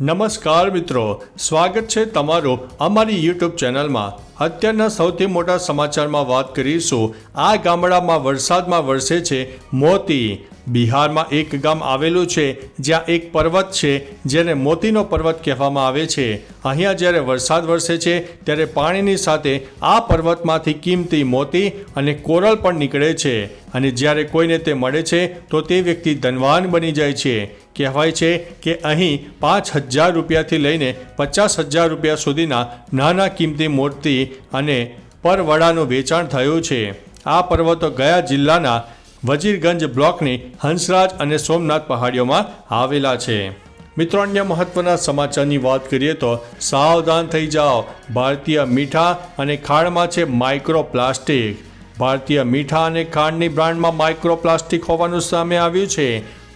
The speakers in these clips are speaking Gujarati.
નમસ્કાર મિત્રો, સ્વાગત છે તમારું અમારી યુટ્યુબ ચેનલમાં. અત્યારના સૌથી મોટા સમાચારમાં વાત કરીશું, આ ગામડામાં વરસાદમાં વરસે છે મોતી. બિહારમાં એક ગામ આવેલું છે, જ્યાં એક પર્વત છે, જેને મોતીનો પર્વત કહેવામાં આવે છે. અહીંયા જ્યારે વરસાદ વરસે છે, ત્યારે પાણીની સાથે આ પર્વતમાંથી કિંમતી મોતી અને કોરલ પણ નીકળે છે. અને જ્યારે કોઈને તે મળે છે, તો તે વ્યક્તિ ધનવાન બની જાય છે. કહેવાય છે કે અહીં પાંચ હજાર રૂપિયાથી લઈને પચાસ હજાર રૂપિયા સુધીના નાના કિંમતી મોતી અને પરવડાનું વેચાણ થયું છે. આ પર્વતો ગયા જિલ્લાના વજીરગંજ બ્લોકની હંસરાજ અને સોમનાથ પહાડીઓમાં આવેલા છે. મિત્રો, અન્ય મહત્વના સમાચારની વાત કરીએ તો સાવધાન થઈ જાઓ. ભારતીય મીઠા અને ખાંડમાં છે માઇક્રોપ્લાસ્ટિક. ભારતીય મીઠા અને ખાંડની બ્રાન્ડમાં માઇક્રોપ્લાસ્ટિક હોવાનું સામે આવ્યું છે.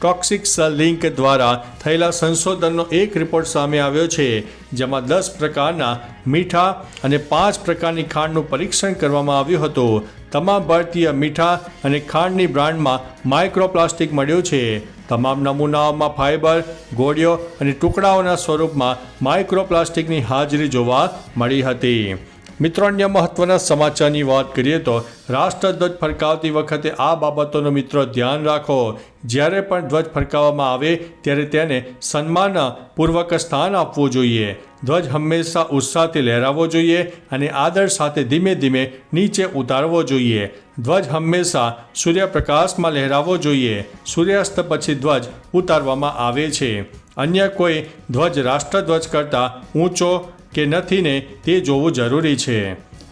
ટોક્સિક લિંક દ્વારા થયેલા સંશોધનનો એક રિપોર્ટ સામે આવ્યો છે, જેમાં દસ પ્રકારના મીઠા અને પાંચ પ્રકારની ખાંડનું પરીક્ષણ કરવામાં આવ્યું હતું. તમામ ભારતીય મીઠા અને ખાંડની બ્રાન્ડમાં માઇક્રોપ્લાસ્ટિક મળ્યું છે. તમામ નમૂનાઓમાં ફાઇબર, ગોળીઓ અને ટુકડાઓના સ્વરૂપમાં માઇક્રોપ્લાસ્ટિકની હાજરી જોવા મળી હતી. મિત્રો, અન્ય મહત્વના સમાચારની વાત કરીએ તો રાષ્ટ્રધ્વજ ફરકાવતી વખતે આ બાબતોનો મિત્રો ધ્યાન રાખો. જ્યારે પણ ધ્વજ ફરકાવવામાં આવે, ત્યારે તેને સન્માનપૂર્વક સ્થાન આપવું જોઈએ. ધ્વજ હંમેશા ઉત્સાહથી લહેરાવવો જોઈએ અને આદર સાથે ધીમે ધીમે નીચે ઉતારવો જોઈએ. ધ્વજ હંમેશા સૂર્યપ્રકાશમાં લહેરાવવો જોઈએ. સૂર્યાસ્ત પછી ધ્વજ ઉતારવામાં આવે છે. અન્ય કોઈ ધ્વજ રાષ્ટ્રધ્વજ કરતાં ઊંચો કે નથી ને તે જોવું જરૂરી છે.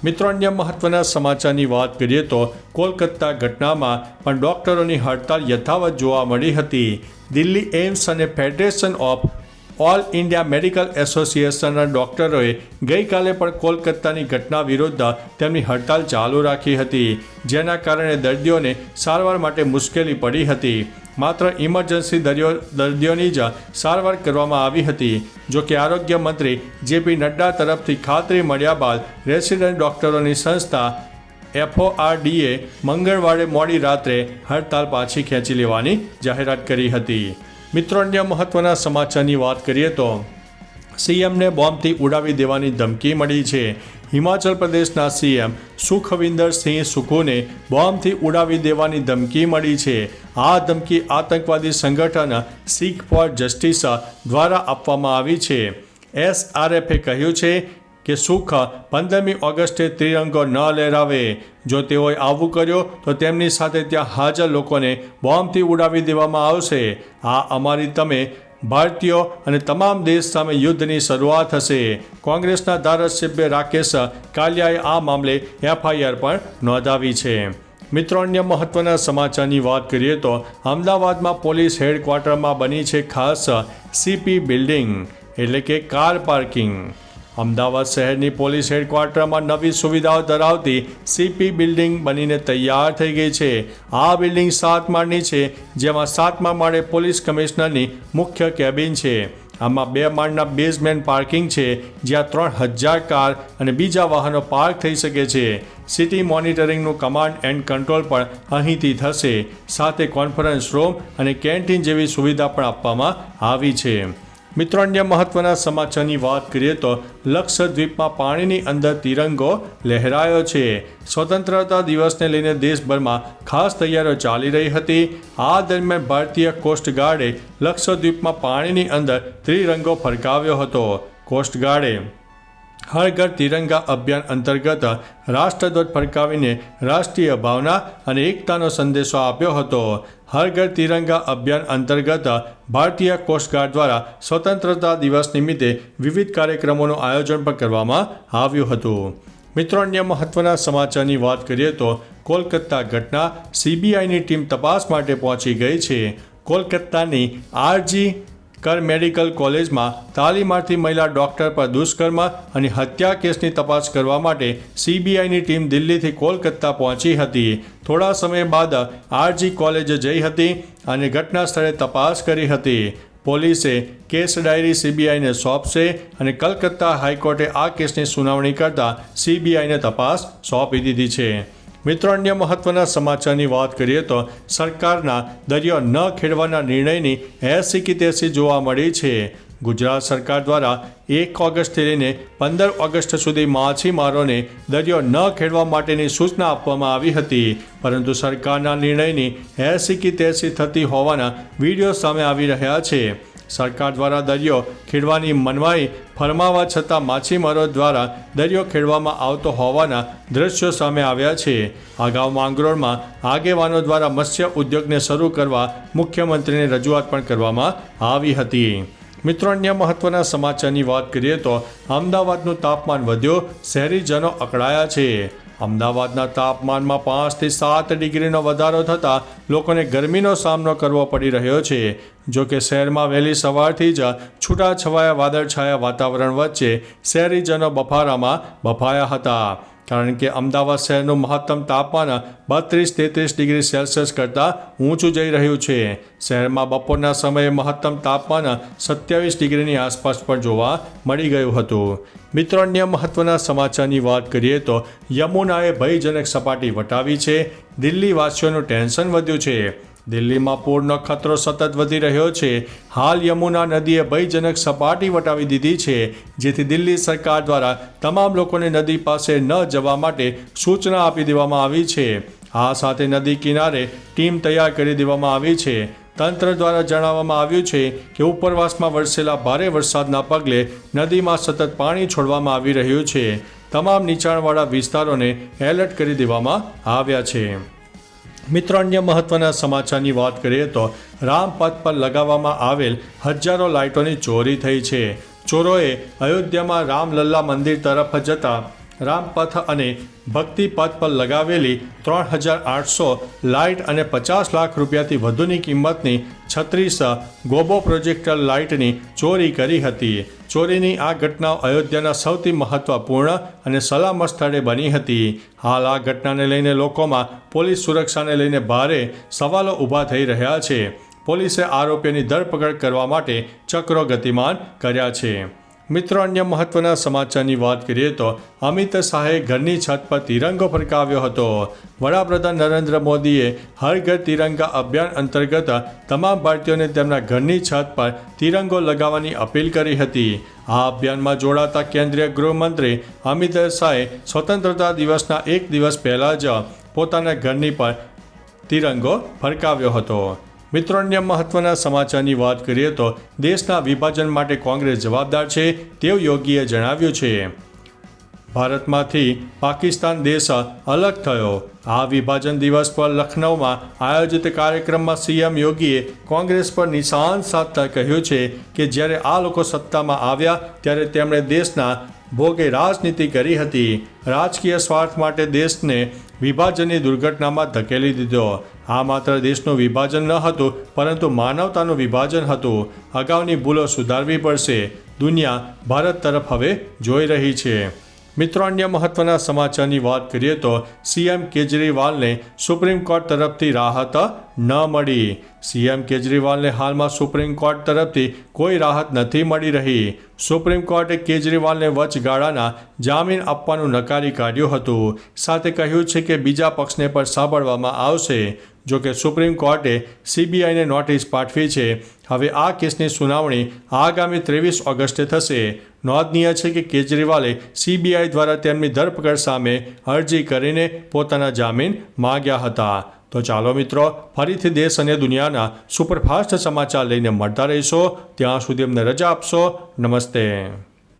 મિત્રો, અન્ય મહત્વના સમાચારની વાત કરીએ તો કોલકાતા ઘટનામાં પણ ડોક્ટરોની હડતાલ યથાવત જોવા મળી હતી. દિલ્હી એમ્સ અને federation of all India medical એસોસિએશનના ડોક્ટરોએ ગઈકાલે પણ કોલકાતાની ઘટના વિરુદ્ધ તેમની હડતાલ ચાલુ રાખી હતી, જેના કારણે દર્દીઓને સારવાર માટે મુશ્કેલી પડી હતી. માત્ર ઇમરજન્સી દરિયો દર્દીઓની જ સારવાર કરવામાં આવી હતી. જો કે આરોગ્ય મંત્રી જેપી નડ્ડા તરફથી ખાતરી મળ્યા બાદ રેસિડેન્ટ ડોક્ટરોની સંસ્થા એફઓઆરડીએ મંગળવારે મોડી રાત્રે હડતાલ પાછી ખેંચી લેવાની જાહેરાત કરી હતી. મિત્રો, અન્ય મહત્વના સમાચારની વાત કરીએ તો સીએમને બોમ્બથી ઉડાવી દેવાની ધમકી મળી છે. હિમાચલ પ્રદેશના સીએમ સુખવિંદર સિંહ સુખોને બોમ્બથી ઉડાવી દેવાની ધમકી મળી છે. આ ધમકી આતંકવાદી સંગઠન શીખ ફોર જસ્ટિસ દ્વારા આપવામાં આવી છે. એસઆરએફે કહ્યું છે કે સુખ પંદરમી ઓગસ્ટે ત્રિરંગો ન લહેરાવે. જો તેઓએ આવું કર્યો, તો તેમની સાથે ત્યાં હાજર લોકોને બોમ્બથી ઉડાવી દેવામાં આવશે. આ અમારી તમે ભારતીયો અને તમામ દેશ સામે યુદ્ધની શરૂઆત થશે કોંગ્રેસના ધારાસભ્ય રાકેશ કાલિયાએ આ મામલે એફઆઈઆર પણ નોંધાવી છે. મિત્રો, અન્ય મહત્વના સમાચારની વાત કરીએ તો અમદાવાદમાં પોલીસ હેડક્વાર્ટરમાં બની છે ખાસ સીપી બિલ્ડિંગ, એટલે કે કાર પાર્કિંગ. અમદાવાદ શહેરની પોલીસ હેડક્વાર્ટરમાં નવી સુવિધાઓ ધરાવતી સીપી બિલ્ડિંગ બનીને તૈયાર થઈ ગઈ છે. આ બિલ્ડિંગ સાત માળની છે, જેમાં સાતમા માળે પોલીસ કમિશનરની મુખ્ય કેબિન છે. આમાં બે માળના બેઝમેન્ટ પાર્કિંગ છે, જ્યાં ત્રણ હજાર કાર અને બીજા વાહનો પાર્ક થઈ શકે છે. સિટી મોનિટરિંગનું કમાન્ડ એન્ડ કંટ્રોલ પણ અહીંથી થશે. સાથે કોન્ફરન્સ રૂમ અને કેન્ટીન જેવી સુવિધા પણ આપવામાં આવી છે. મિત્રો, અન્ય મહત્વના સમાચારની વાત કરીએ તો લક્ષદ્વીપમાં પાણીની અંદર તિરંગો લહેરાયો છે. સ્વતંત્રતા દિવસને લઈને દેશભરમાં ખાસ તૈયારીઓ ચાલી રહી હતી. આ દરમિયાન ભારતીય કોસ્ટગાર્ડે લક્ષદ્વીપમાં પાણીની અંદર ત્રિરંગો ફરકાવ્યો હતો. કોસ્ટગાર્ડે હર ઘર તિરંગા અભિયાન અંતર્ગત રાષ્ટ્રધ્વજ ફરકાવીને રાષ્ટ્રીય ભાવના અને એકતાનો સંદેશો આપ્યો હતો. હર ઘર તિરંગા અભિયાન અંતર્ગત ભારતીય કોસ્ટગાર્ડ દ્વારા સ્વતંત્રતા દિવસ નિમિત્તે વિવિધ કાર્યક્રમોનું આયોજન પણ કરવામાં આવ્યું હતું. મિત્રો, અન્ય મહત્વના સમાચારની વાત કરીએ તો કોલકાતા ઘટના સીબીઆઈની ટીમ તપાસ માટે પહોંચી ગઈ છે. કોલકાતાની આરજી કર મેડિકલ કોલેજમાં તાલીમાર્થી મહિલા ડોક્ટર પર દુષ્કર્મ અને હત્યા કેસની તપાસ કરવા માટે સીબીઆઈની ટીમ દિલ્હીથી કોલકાતા પહોંચી હતી. થોડા સમય બાદ આરજી કોલેજે જઈ હતી અને ઘટના સ્થળે તપાસ કરી હતી. પોલીસે કેસ ડાયરી સીબીઆઈને સોંપશે અને કલકત્તા હાઈકોર્ટે આ કેસની સુનાવણી કરતા સીબીઆઈને તપાસ સોંપી દીધી છે. મિત્રો, અન્ય મહત્વના સમાચારની વાત કરીએ તો સરકારના દરિયો ન ખેડવાના નિર્ણયની એસી કે તેસી જોવા મળી છે. ગુજરાત સરકાર દ્વારા એક ઓગસ્ટથી લઈને પંદર ઓગસ્ટ સુધી માછીમારોને દરિયો ન ખેડવા માટેની સૂચના આપવામાં આવી હતી. પરંતુ સરકારના નિર્ણયની એસી કે તેસી થતી હોવાના વીડિયો સામે આવી રહ્યા છે. સરકાર દ્વારા દરિયો ખેડવાની મનવાઈ ફરમાવા છતાં માછીમારો દ્વારા દરિયો ખેડવામાં આવતો હોવાના દ્રશ્યો સામે આવ્યા છે. અગાઉ માંગરોળમાં આગેવાનો દ્વારા મત્સ્ય ઉદ્યોગને શરૂ કરવા મુખ્યમંત્રીને રજૂઆત પણ કરવામાં આવી હતી. મિત્રો, અન્ય મહત્વના સમાચારની વાત કરીએ તો અમદાવાદનું તાપમાન વધ્યો, શહેરીજનો અકળાયા છે. અમદાવાદના તાપમાનમાં પાંચથી સાત ડિગ્રીનો વધારો થતાં લોકોને ગરમીનો સામનો કરવો પડી રહ્યો છે. જો કે શહેરમાં વહેલી સવારથી જ છૂટાછવાયા વાદળછાયા વાતાવરણ વચ્ચે શહેરીજનો બફારામાં બફાયા હતા. કારણ કે અમદાવાદ શહેરનું મહત્તમ તાપમાન બત્રીસ તેત્રીસ ડિગ્રી સેલ્સિયસ કરતાં ઊંચું જઈ રહ્યું છે. શહેરમાં બપોરના સમયે મહત્તમ તાપમાન સત્યાવીસ ડિગ્રીની આસપાસ પણ જોવા મળી ગયું હતું. મિત્રો, અન્ય મહત્વના સમાચારની વાત કરીએ તો યમુનાએ ભયજનક સપાટી વટાવી છે. દિલ્હીવાસીઓનું ટેન્શન વધ્યું છે. દિલ્હીમાં પૂરનો ખતરો સતત વધી રહ્યો છે. હાલ યમુના નદીએ ભયજનક સપાટી વટાવી દીધી છે, જેથી દિલ્હી સરકાર દ્વારા તમામ લોકોને નદી પાસે ન જવા માટે સૂચના આપી દેવામાં આવી છે. આ સાથે નદી કિનારે ટીમ તૈયાર કરી દેવામાં આવી છે. તંત્ર દ્વારા જણાવવામાં આવ્યું છે કે ઉપરવાસમાં વરસેલા ભારે વરસાદના પગલે નદીમાં સતત પાણી છોડવામાં આવી રહ્યું છે. તમામ નીચાણવાળા વિસ્તારોને એલર્ટ કરી દેવામાં આવ્યા છે. મિત્રો, અન્ય મહત્વના સમાચારની વાત કરીએ તો રામપથ પર લગાવવામાં આવેલ હજારો લાઇટોની ચોરી થઈ છે. ચોરોએ અયોધ્યામાં રામલલ્લા મંદિર તરફ જતા રામપથ અને ભક્તિપથ પર લગાવેલી ત્રણ હજાર આઠસો લાઇટ અને પચાસ લાખ રૂપિયાથી વધુની કિંમતની છત્રીસ ગોબો પ્રોજેક્ટર લાઇટની ચોરી કરી હતી. ચોરીની આ ઘટના અયોધ્યાના સૌથી મહત્વપૂર્ણ અને સલામત સ્થળે બની હતી. હાલ આ ઘટનાને લઈને લોકોમાં પોલીસ સુરક્ષાને લઈને ભારે સવાલો ઊભા થઈ રહ્યા છે. પોલીસે આરોપીની ધરપકડ કરવા માટે ચક્રો ગતિમાન કર્યા છે. મિત્રો, અન્ય મહત્વના સમાચારની વાત કરીએ તો અમિત શાહે ઘરની છત પર તિરંગો ફરકાવ્યો હતો. વડાપ્રધાન નરેન્દ્ર મોદીએ હર ઘર તિરંગા અભિયાન અંતર્ગત તમામ ભારતીયોને તેમના ઘરની છત પર તિરંગો લગાવવાની અપીલ કરી હતી. આ અભિયાનમાં જોડાતા કેન્દ્રીય ગૃહમંત્રી અમિત શાહે સ્વતંત્રતા દિવસના એક દિવસ પહેલાં જ પોતાના ઘરની પર તિરંગો ફરકાવ્યો હતો. મિત્રો અન્ય મહત્વના સમાચારની વાત કરીએ તો દેશના વિભાજન માટે કોંગ્રેસ જવાબદાર છે તેવું યોગીએ જણાવ્યું છે. ભારતમાંથી પાકિસ્તાન દેશ અલગ થયો. આ વિભાજન દિવસ પર લખનૌમાં આયોજિત કાર્યક્રમમાં સીએમ યોગીએ કોંગ્રેસ પર નિશાન સાધતા કહ્યું છે કે જ્યારે આ લોકો સત્તામાં આવ્યા ત્યારે તેમણે દેશના ભોગે રાજનીતિ કરી હતી. રાજકીય સ્વાર્થ માટે દેશને વિભાજનની દુર્ઘટનામાં ધકેલી દીધો. આ માત્ર દેશનું વિભાજન ન હતું, પરંતુ માનવતાનું વિભાજન હતું. અગાઉની ભૂલો સુધારવી પડશે. દુનિયા ભારત તરફ હવે જોઈ રહી છે. મિત્રો, અન્ય મહત્વના સમાચારની વાત કરીએ તો સીએમ કેજરીવાલને સુપ્રીમ કોર્ટ તરફથી રાહત ન મળી. સીએમ કેજરીવાલને હાલમાં સુપ્રીમ કોર્ટ તરફથી કોઈ રાહત નથી મળી રહી. સુપ્રીમ કોર્ટે કેજરીવાલને વચગાળાના જામીન આપવાનું નકારી કાઢ્યું હતું. સાથે કહ્યું છે કે બીજા પક્ષને પણ સાંભળવામાં આવશે. જો કે સુપ્રીમ કોર્ટે સીબીઆઈને નોટિસ પાઠવી છે. હવે આ કેસની સુનાવણી આગામી ત્રેવીસ ઓગસ્ટે થશે. નોંધનીય છે કે કેજરીવાલે સીબીઆઈ દ્વારા તેમની ધરપકડ સામે અરજી કરીને પોતાના જામીન માગ્યા હતા. તો ચાલો મિત્રો, ફરીથી દેશ અને દુનિયાના સુપરફાસ્ટ સમાચાર લઈને મળતા રહીશો. ત્યાં સુધી અમને રજા આપશો. નમસ્તે.